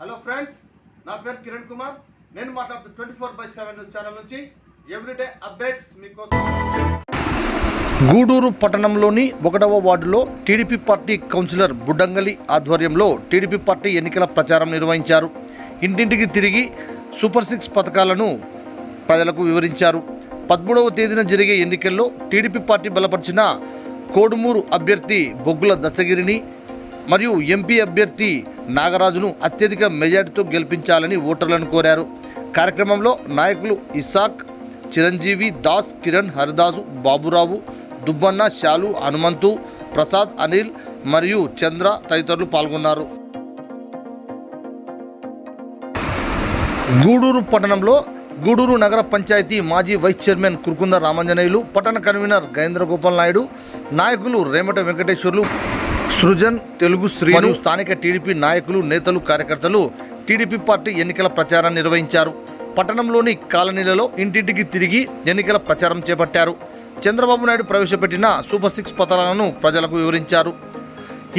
Hello friends నా పేరు కిరణ్ కుమార్. నేను మాట్లాడుతూ twenty four by seven channel నుంచి ఎవ్రీడే అప్డేట్స్ మీకోసం. గూడూరు పట్టణంలోని ఒకటవ వార్డులో టీడీపీ పార్టీ కౌన్సిలర్ బుడ్డంగలి ఆధ్వర్యంలో టీడీపీ పార్టీ ఎన్నికల ప్రచారం నిర్వహించారు. ఇంటింటికి తిరిగి సూపర్ సిక్స్ పథకాలను ప్రజలకు వివరించారు. పదమూడవ తేదీన జరిగే ఎన్నికల్లో టీడీపీ పార్టీ బలపరిచిన కోడుమూరు అభ్యర్థి బొగ్గుల దశగిరిని మరియు ఎంపీ అభ్యర్థి నాగరాజును అత్యధిక మెజార్టీతో గెలిపించాలని ఓటర్లను కోరారు. కార్యక్రమంలో నాయకులు ఇసాక్ చిరంజీవి దాస్ కిరణ్ హరిదాసు బాబురావు దుబ్బన్న శాలు హనుమంతు ప్రసాద్ అనిల్ మరియు చంద్ర తదితరులు పాల్గొన్నారు. గూడూరు పట్టణంలో గూడూరు నగర పంచాయతీ మాజీ వైస్ చైర్మన్ కురుకుంద రామంజనేయులు పట్టణ కన్వీనర్ గయేంద్ర గోపాల్ నాయుడు నాయకులు రేమట వెంకటేశ్వర్లు సృజన్ తెలుగు స్త్రీలు స్థానిక టీడీపీ నాయకులు నేతలు కార్యకర్తలు టీడీపీ పార్టీ ఎన్నికల ప్రచారాన్ని నిర్వహించారు. పట్టణంలోని కాలనీలలో ఇంటింటికి తిరిగి ఎన్నికల ప్రచారం చేపట్టారు. చంద్రబాబు నాయుడు ప్రవేశపెట్టిన సూపర్ సిక్స్ పథకాలను ప్రజలకు వివరించారు.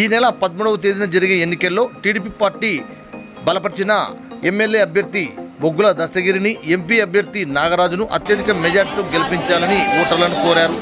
ఈ నెల పదమూడవ తేదీన జరిగే ఎన్నికల్లో టీడీపీ పార్టీ బలపరిచిన ఎమ్మెల్యే అభ్యర్థి బొగ్గుల దశగిరిని ఎంపీ అభ్యర్థి నాగరాజును అత్యధిక మెజార్టీతో గెలిపించాలని ఓటర్లను కోరారు.